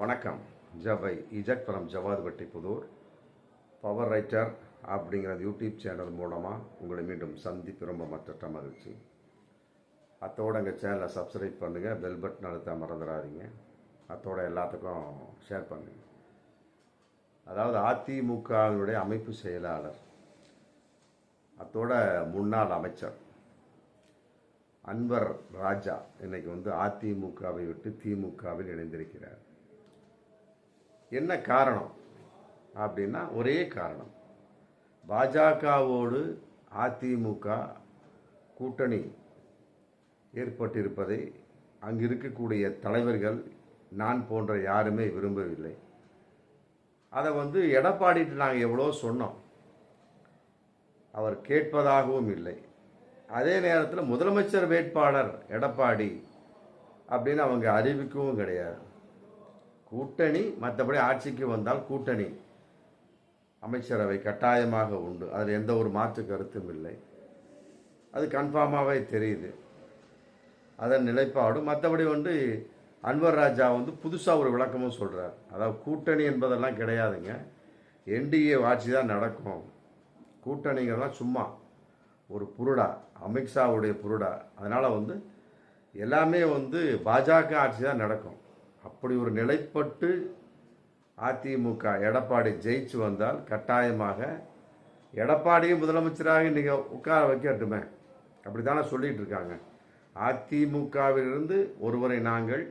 வணக்கம். ஜவை இஜட் ஃப்ரம் ஜவாத் புதூர். பவர் ரைட்டர் அப்படிங்கிற யூடியூப் சேனல் மூலமாக உங்களை மீண்டும் சந்திப்பு ரொம்ப மற்ற மகிழ்ச்சி. அத்தோட எங்கள் சேனலை சப்ஸ்கிரைப் பண்ணுங்கள் பெல் பட்டன் அழுத்த மறந்துடாதீங்க. அத்தோட எல்லாத்துக்கும் ஷேர் பண்ணுங்கள் அதாவது அதிமுகவினுடைய அமைப்பு செயலாளர் அத்தோட முன்னாள் அமைச்சர் அன்வர் ராஜா இன்னைக்கு வந்து அதிமுகவை விட்டு திமுகவில் இணைந்திருக்கிறார். என்ன காரணம்? அப்படின்னா ஒரே காரணம். பாஜகவோடு அதிமுக கூட்டணி ஏற்பட்டிருப்பதை அங்கு இருக்கக்கூடிய தலைவர்கள் நான் போன்ற யாருமே விரும்பவில்லை. அதை வந்து எடப்பாடிட்டு நாங்கள் எவ்வளோ சொன்னோம். அவர் கேட்பதாகவும் இல்லை. அதே நேரத்தில் முதலமைச்சர் வேட்பாளர் எடப்பாடி அப்படின்னு அவங்க அறிவிக்கவும் கிடையாது. கூட்டணி மற்றபடி ஆட்சிக்கு வந்தால் கூட்டணி அமைச்சரவை கட்டாயமாக உண்டு. அதில் எந்த ஒரு மாற்று கருத்தும் இல்லை. அது கன்ஃபார்மாகவே தெரியுது. அதன் நிலைப்பாடும் மற்றபடி வந்து அன்வர் ராஜா வந்து புதுசாக ஒரு விளக்கமும் சொல்கிறார் அதாவது கூட்டணி என்பதெல்லாம் கிடையாதுங்க. என்டிஏ ஆட்சி தான் நடக்கும். கூட்டணிங்கிறதெல்லாம் சும்மா ஒரு புருடா அமித்ஷாவுடைய புருடா. அதனால் வந்து எல்லாமே வந்து பாஜக ஆட்சி தான் நடக்கும். அப்படி ஒரு நிலைப்பட்டு அதிமுக எடப்பாடி ஜெயிச்சு வந்தால் கட்டாயமாக எடப்பாடியும் முதலமைச்சராக நீங்கள் உட்கார வைக்கட்டுமே. அப்படி தானே சொல்லிகிட்டு இருக்காங்க. அதிமுகவிலிருந்து ஒருவரை நாங்கள்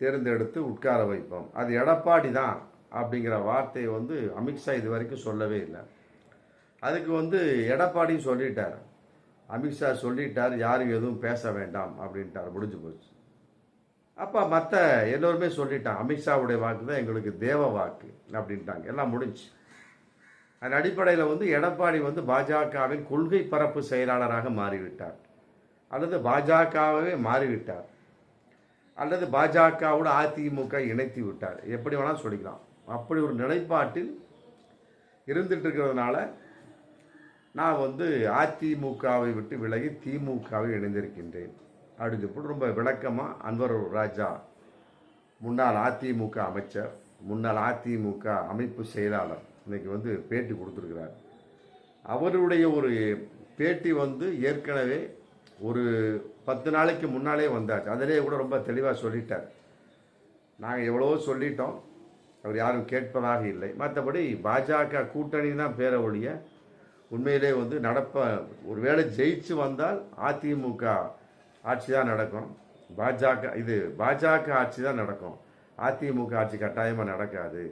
தேர்ந்தெடுத்து உட்கார வைப்போம். அது எடப்பாடி தான் அப்படிங்கிற வார்த்தையை வந்து அமித்ஷா இது வரைக்கும் சொல்லவே இல்லை. அதுக்கு வந்து எடப்பாடியும் சொல்லிட்டார். அமித்ஷா சொல்லிட்டார் யாரும் எதுவும் பேச வேண்டாம் அப்படின்ட்டார். முடிஞ்சு போச்சு. அப்போ மற்ற எல்லோருமே சொல்லிட்டான் அமித்ஷாவுடைய வாக்கு தான் எங்களுக்கு தேவ வாக்கு அப்படின்ட்டாங்க. எல்லாம் முடிஞ்சு அதன் அடிப்படையில் வந்து எடப்பாடி வந்து பாஜகவின் கொள்கை பரப்பு செயலாளராக மாறிவிட்டார். அல்லது பாஜகவே மாறிவிட்டார். அல்லது பாஜகவோடு அதிமுக இணைத்து விட்டார். எப்படி வேணாலும் சொல்லிக்கலாம். அப்படி ஒரு நிலைப்பாட்டில் இருந்துட்டு இருக்கிறதுனால நான் வந்து அதிமுகவை விட்டு விலகி திமுகவை இணைந்திருக்கின்றேன். அப்படின்னு சொல்லி ரொம்ப விளக்கமாக அன்வர் ராஜா. முன்னாள் அதிமுக அமைச்சர் முன்னாள் அதிமுக அமைப்பு செயலாளர். இன்றைக்கி வந்து பேட்டி கொடுத்துருக்கிறார். அவருடைய ஒரு பேட்டி வந்து ஏற்கனவே ஒரு பத்து நாளைக்கு முன்னாலே வந்தாச்சு. அதிலே கூட ரொம்ப தெளிவாக சொல்லிட்டார். நாங்கள் எவ்வளவோ சொல்லிட்டோம். அவர் யாரும் கேட்பதாக இல்லை. மற்றபடி பாஜக கூட்டணி தான் பேர ஒழிய உண்மையிலே வந்து நடப்ப ஒருவேளை ஜெயிச்சு வந்தால் அதிமுக ஆட்சி தான் நடக்கும். பாஜக இது பாஜக ஆட்சி தான் நடக்கும். அதிமுக ஆட்சி கட்டாயமாக நடக்காது.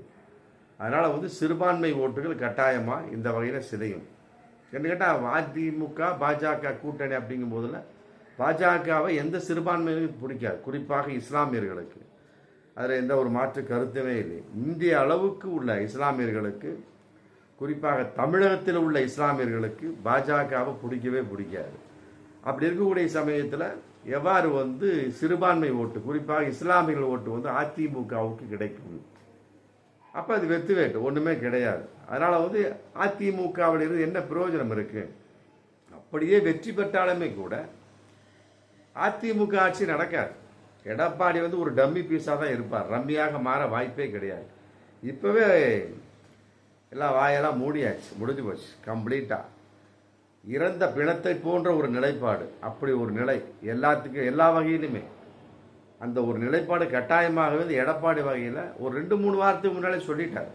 அதனால் வந்து சிறுபான்மை ஓட்டுகள் கட்டாயமாக இந்த வகையில் சிதையும். என்ன கேட்டால் அதிமுக பாஜக கூட்டணி அப்படிங்கும் போதில் பாஜகவை எந்த சிறுபான்மையிலும் பிடிக்காது. குறிப்பாக இஸ்லாமியர்களுக்கு. அதில் எந்த ஒரு மாற்று கருத்துமே இல்லை. இந்திய அளவுக்கு உள்ள இஸ்லாமியர்களுக்கு குறிப்பாக தமிழகத்தில் உள்ள இஸ்லாமியர்களுக்கு பாஜகவை பிடிக்கவே பிடிக்காது. அப்படி இருக்கக்கூடிய சமயத்தில் எவ்வாறு வந்து சிறுபான்மை ஓட்டு குறிப்பாக இஸ்லாமியர்கள் ஓட்டு வந்து அதிமுகவுக்கு கிடைக்கும்? அப்போ அது வெத்து வேட்டு ஒன்றுமே கிடையாது. அதனால் வந்து அதிமுகவிலிருந்து என்ன பிரயோஜனம் இருக்குது அப்படியே வெற்றி பெற்றாலுமே கூட அதிமுக ஆட்சி நடக்காது. எடப்பாடி வந்து ஒரு டம்மி பீஸாக தான் இருப்பார். ரம்மியாக மாற வாய்ப்பே கிடையாது. இப்போவே எல்லாம் வாயெல்லாம் மூடியாச்சு முடிஞ்சு போச்சு கம்ப்ளீட்டாக இறந்த பிணத்தை போன்ற ஒரு நிலைப்பாடு. அப்படி ஒரு நிலை. எல்லாத்துக்கும் எல்லா வகையிலுமே. அந்த ஒரு நிலைப்பாடு கட்டாயமாகவே இந்த எடப்பாடி வகையில் ஒரு ரெண்டு மூணு வாரத்துக்கு முன்னாலே சொல்லிட்டார்.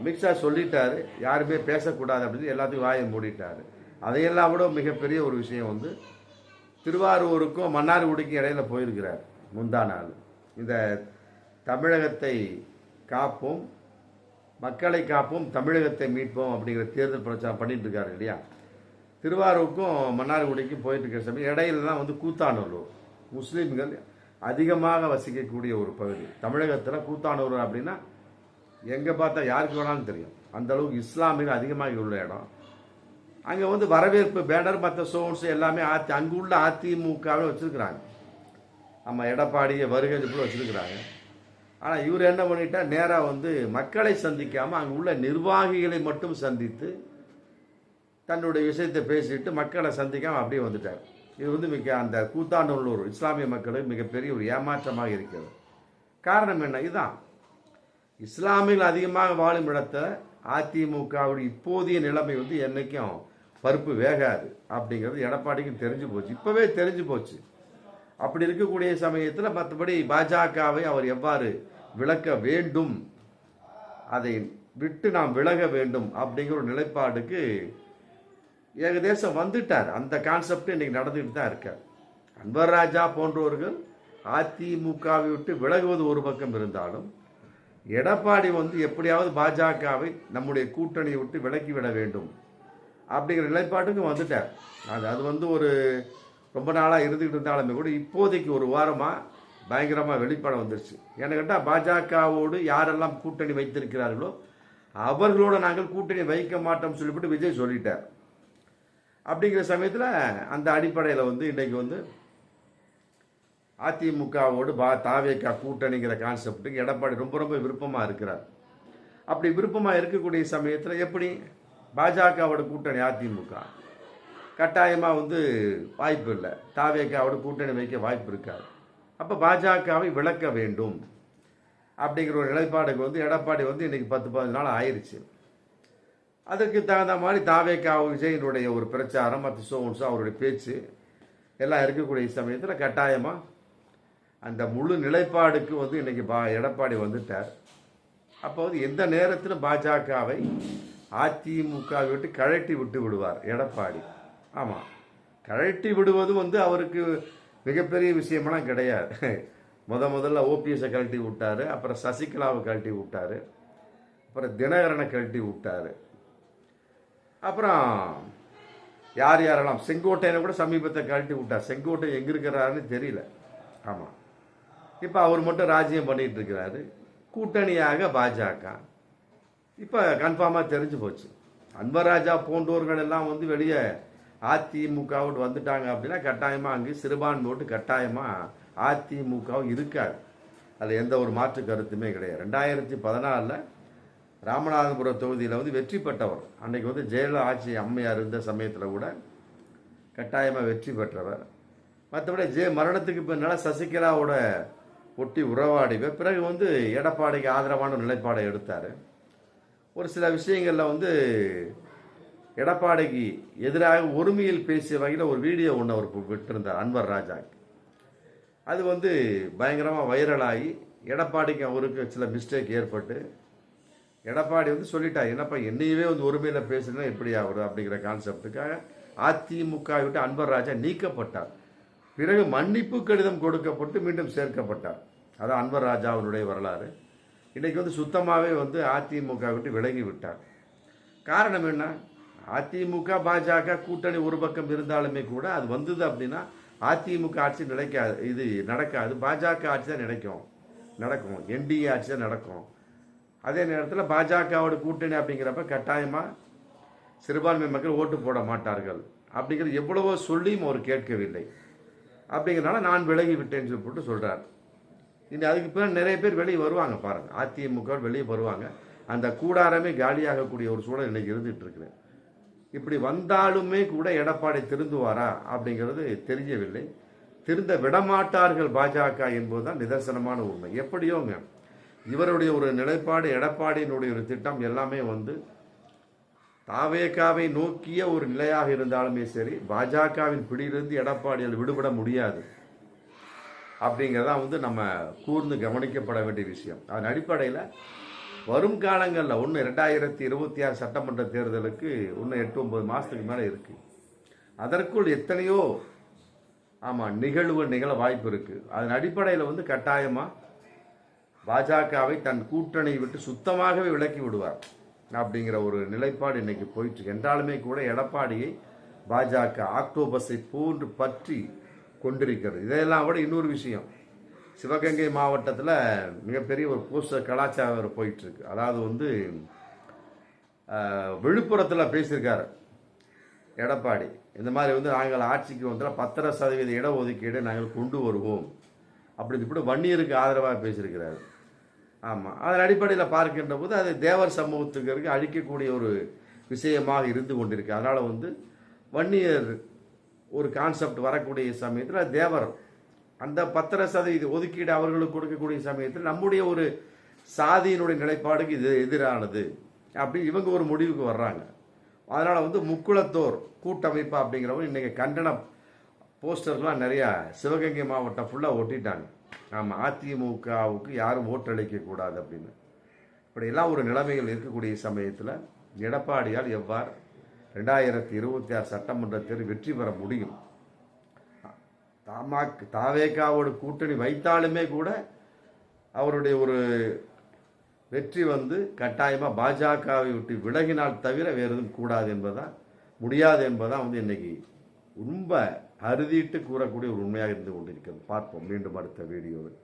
அமித்ஷா சொல்லிட்டாரு யாருமே பேசக்கூடாது அப்படின்னு எல்லாத்துக்கும் வாயை மூடிட்டார். அதையெல்லாம் விட மிகப்பெரிய ஒரு விஷயம் வந்து திருவாரூருக்கும் மன்னார்குடிக்கும் இடையில போயிருக்கிறார் முந்தா நாள் இந்த தமிழகத்தை காப்போம் மக்களை காப்போம் தமிழகத்தை மீட்போம் அப்படிங்கிற தேர்தல் பிரச்சாரம் பண்ணிட்டு இருக்காரு இல்லையா? திருவாரூருக்கும் மன்னார்குடிக்கும் போயிட்டு இருக்கிற சமயம் இடையில தான் வந்து கூத்தானூர். முஸ்லீம்கள் அதிகமாக வசிக்கக்கூடிய ஒரு பகுதி. தமிழகத்தில் கூத்தானூர் அப்படின்னா எங்கே பார்த்தா யாருக்கு வேணாலும் தெரியும். அந்த இஸ்லாமியர் அதிகமாக உள்ள இடம். அங்கே வந்து வரவேற்பு பேனர் மற்ற சோன்ஸ் எல்லாமே ஆத்தி அங்கே உள்ள அதிமுகவே வச்சுருக்குறாங்க. நம்ம எடப்பாடியை வருகை கூட வச்சுருக்குறாங்க. ஆனால் இவர் என்ன பண்ணிட்டா நேராக வந்து மக்களை சந்திக்காமல் அங்கே உள்ள நிர்வாகிகளை மட்டும் சந்தித்து தன்னுடைய விஷயத்தை பேசிட்டு மக்களை சந்திக்காமல் அப்படியே வந்துட்டார். இது வந்து மிக அந்த கூத்தாண்டூர் இஸ்லாமிய மக்களுக்கு மிகப்பெரிய ஒரு ஏமாற்றமாக இருக்கிறது. காரணம் என்ன? இதுதான். இஸ்லாமியில் அதிகமாக வாழும் இடத்தை அதிமுகவுடைய இப்போதைய நிலைமை வந்து என்றைக்கும் பருப்பு வேகாது அப்படிங்கிறது எடப்பாடிக்கும் தெரிஞ்சு போச்சு. இப்போவே தெரிஞ்சு போச்சு. அப்படி இருக்கக்கூடிய சமயத்தில் மற்றபடி பாஜகவை அவர் எவ்வாறு விளக்க வேண்டும்? அதை விட்டு நாம் விலக வேண்டும் அப்படிங்கிற ஒரு நிலைப்பாடுக்கு ஏகதேசம் வந்துட்டார். அந்த கான்செப்ட் இன்னைக்கு நடந்துகிட்டு தான் இருக்கார் அன்வர் ராஜா போன்றவர்கள் அதிமுகவை விட்டு விலகுவது ஒரு பக்கம் இருந்தாலும் எடப்பாடி வந்து எப்படியாவது பாஜகவை நம்முடைய கூட்டணியை விட்டு விலக்கி விட வேண்டும் அப்படிங்கிற நிலைப்பாட்டுக்கு வந்துட்டார். அது அது வந்து ஒரு ரொம்ப நாளாக இருந்துகிட்டு இருந்தாலுமே கூட இப்போதைக்கு ஒரு வாரமாக பயங்கரமாக வெளிப்பட வந்துருச்சு. என்ன கேட்டால் பாஜகவோடு யாரெல்லாம் கூட்டணி வைத்திருக்கிறார்களோ அவர்களோட நாங்கள் கூட்டணி வைக்க மாட்டோம்னு சொல்லிவிட்டு விஜய் சொல்லிட்டார். அப்படிங்கிற சமயத்தில் அந்த அடிப்படையில் வந்து இன்றைக்கு வந்து அதிமுகவோடு பா தாவேக்கா கூட்டணிங்கிற கான்செப்ட்டுக்கு எடப்பாடி ரொம்ப ரொம்ப விருப்பமாக இருக்கிறார். அப்படி விருப்பமாக இருக்கக்கூடிய சமயத்தில் எப்படி பாஜகவோட கூட்டணி அதிமுக? கட்டாயமாக வந்து வாய்ப்பு இல்லை. தாவேக்காவோட கூட்டணி வைக்க வாய்ப்பு இருக்காது. அப்போ பாஜகவை விளக்க வேண்டும். அப்படிங்கிற ஒரு நிலைப்பாடுக்கு வந்து எடப்பாடி வந்து இன்றைக்கி பத்து பதினஞ்சு நாள் ஆயிடுச்சு அதற்கு தகுந்த மாதிரி தாவேக்கா விஜயனுடைய ஒரு பிரச்சாரம் மற்ற சோன்ஸோ அவருடைய பேச்சு எல்லாம் இருக்கக்கூடிய சமயத்தில் கட்டாயமாக அந்த முழு நிலைப்பாடுக்கு வந்து இன்றைக்கி பா எடப்பாடி வந்துட்டார். அப்போ வந்து எந்த நேரத்திலும் பாஜகவை அதிமுக விட்டு கழட்டி விட்டு விடுவார் எடப்பாடி? ஆமாம் கழட்டி விடுவது வந்து அவருக்கு மிகப்பெரிய விஷயமெல்லாம் கிடையாது. முத முதல்ல ஓபிஎஸை கழட்டி விட்டார் அப்புறம் சசிகலாவை கழட்டி விட்டாரு அப்புறம் தினகரனை கழட்டி விட்டாரு. அப்புறம் யார் யாரெல்லாம் செங்கோட்டையனை கூட சமீபத்தை கழட்டி விட்டார் செங்கோட்டை எங்கே இருக்கிறாருன்னு தெரியல. ஆமாம் இப்போ அவர் மட்டும் ராஜ்யம் பண்ணிகிட்டு இருக்கிறாரு. கூட்டணியாக பாஜக. இப்போ கன்ஃபார்மாக தெரிஞ்சு போச்சு. அன்பராஜா போன்றோர்கள் எல்லாம் வந்து வெளியே அதிமுகவோடு வந்துட்டாங்க அப்படின்னா கட்டாயமாக அங்கே சிறுபான்மை ஓட்டு கட்டாயமாக அதிமுகவும் இருக்காது. அதில் எந்த ஒரு மாற்று கருத்துமே கிடையாது. ரெண்டாயிரத்தி பதினாலில் ராமநாதபுரம் தொகுதியில் வந்து வெற்றி பெற்றவர். அன்றைக்கு வந்து ஜெயலலிதா ஆட்சி அம்மையார் இருந்த சமயத்தில் கூட கட்டாயமாக வெற்றி பெற்றவர். மற்றபடி ஜெய மரணத்துக்கு பின்னால் சசிகலாவோட ஒட்டி உறவாடிவர் பிறகு வந்து எடப்பாடிக்கு ஆதரவான நிலைப்பாடை எடுத்தார். ஒரு சில விஷயங்களில் வந்து எடப்பாடிக்கு எதிராக ஒருமையில் பேசிய வகையில் ஒரு வீடியோ ஒன்று அவர் விட்டிருந்தார் அன்வர் ராஜா அது வந்து பயங்கரமாக வைரலாகி எடப்பாடிக்கு அவருக்கு சில மிஸ்டேக் ஏற்பட்டு எடப்பாடி வந்து சொல்லிட்டா என்னப்பா என்னையவே வந்து ஒருமையில் பேசுனா எப்படி ஆகுது? அப்படிங்கிற கான்செப்டுக்காக அதிமுக விட்டு அன்பர் ராஜா நீக்கப்பட்டார். பிறகு மன்னிப்பு கடிதம் கொடுக்கப்பட்டு மீண்டும் சேர்க்கப்பட்டார். அதான் அன்பர் ராஜா அவருடைய வரலாறு. இன்றைக்கி வந்து சுத்தமாகவே வந்து அதிமுக விட்டு விலகி விட்டார். காரணம் என்ன? அதிமுக பாஜக கூட்டணி ஒரு பக்கம் இருந்தாலுமே கூட அது வந்தது அப்படின்னா அதிமுக ஆட்சி நிலைக்காது இது நடக்காது. பாஜக ஆட்சி தான் நினைக்கும் நடக்கும். என்டிஏ ஆட்சி தான் நடக்கும். அதே நேரத்தில் பாஜகவோட கூட்டணி அப்படிங்கிறப்ப கட்டாயமாக சிறுபான்மை மக்கள் ஓட்டு போட மாட்டார்கள். அப்படிங்கிறது எவ்வளவோ சொல்லியும் அவர் கேட்கவில்லை. அப்படிங்கிறனால நான் விலகி விட்டேன்னு சொல்லி போட்டு சொல்கிறார் இனி அதுக்கு பிறகு நிறைய பேர் வெளியே வருவாங்க பாருங்கள் அதிமுக வெளியே வருவாங்க. அந்த கூடாரமே காலியாகக்கூடிய ஒரு சூழல் இன்னைக்கு இருந்துகிட்டு இருக்கிறேன் இப்படி வந்தாலுமே கூட எடப்பாடி திருந்துவாரா அப்படிங்கிறது தெரியவில்லை. திருந்த விடமாட்டார்கள் பாஜக என்பதுதான் நிதர்சனமான உண்மை. எப்படியோங்க? இவருடைய ஒரு நிலைப்பாடு எடப்பாடியினுடைய ஒரு திட்டம் எல்லாமே வந்து தாவேக்காவை நோக்கிய ஒரு நிலையாக இருந்தாலுமே சரி பாஜகவின் பிடியிலிருந்து எடப்பாடியால் விடுபட முடியாது அப்படிங்கிறதான் வந்து நம்ம கூர்ந்து கவனிக்கப்பட வேண்டிய விஷயம். அதன் அடிப்படையில் வரும் காலங்களில் ஒன்று ரெண்டாயிரத்தி இருபத்தி ஆறு சட்டமன்ற தேர்தலுக்கு ஒன்று எட்டு ஒன்பது மாதத்துக்கு மேலே இருக்குது அதற்குள் எத்தனையோ ஆமாம் நிகழ்வு நிகழ வாய்ப்பு இருக்குது அதன் அடிப்படையில் வந்து கட்டாயமாக பாஜகவை தன் கூட்டணி விட்டு சுத்தமாகவே விலக்கி விடுவார் அப்படிங்கிற ஒரு நிலைப்பாடு இன்னைக்கு போயிட்டு என்றாலுமே கூட எடப்பாடியை பாஜக ஆக்டோபஸை போன்று பற்றி கொண்டிருக்கிறது. இதையெல்லாம் விட இன்னொரு விஷயம். சிவகங்கை மாவட்டத்தில் மிகப்பெரிய ஒரு போஸ்டர் கலாச்சாரம் போயிட்டுருக்கு அதாவது வந்து விழுப்புரத்தில் பேசியிருக்காரு எடப்பாடி. இந்த மாதிரி வந்து நாங்கள் ஆட்சிக்கு வந்தால் பத்தரை சதவீத இடஒதுக்கீடு நாங்கள் கொண்டு வருவோம். அப்படி இப்படி வன்னியருக்கு ஆதரவாக பேசியிருக்கிறார். ஆமாம் அதன் அடிப்படையில் பார்க்கின்ற போது அது தேவர் சமூகத்துக்கு அழிக்கக்கூடிய ஒரு விஷயமாக இருந்து கொண்டிருக்கு. அதனால் வந்து வன்னியர் ஒரு கான்செப்ட் வரக்கூடிய சமயத்தில் தேவர் அந்த பத்திர சதவீத ஒதுக்கீடு அவர்களுக்கு கொடுக்கக்கூடிய சமயத்தில் நம்முடைய ஒரு சாதியினுடைய நிலைப்பாடுக்கு இது எதிரானது அப்படி இவங்க ஒரு முடிவுக்கு வர்றாங்க. அதனால் வந்து முக்குளத்தோர் கூட்டமைப்பு அப்படிங்கிறவங்க இன்றைக்கி கண்டன போஸ்டர்லாம் நிறையா சிவகங்கை மாவட்டம் ஃபுல்லாக ஒட்டிட்டாங்க. ஆமாம் அதிமுகவுக்கு யாரும் ஓட்டளிக்கக்கூடாது அப்படின்னு. இப்படியெல்லாம் ஒரு நிலைமைகள் இருக்கக்கூடிய சமயத்தில் எடப்பாடியால் எவ்வாறு ரெண்டாயிரத்தி இருபத்தி ஆறு சட்டமன்ற வெற்றி பெற முடியும்? தமாக தாவேக்காவோட கூட்டணி வைத்தாலுமே கூட அவருடைய ஒரு வெற்றி வந்து கட்டாயமாக பாஜகவை விட்டு விலகினால் தவிர வேறு எதுவும் கூடாது என்பதுதான் முடியாது என்பதான் வந்து இன்னைக்கு ரொம்ப அறுதிட்டு கூறக்கூடிய ஒரு உண்மையாக இருந்து கொண்டிருக்கிறது. பார்ப்போம். மீண்டும் அடுத்த வீடியோவில்.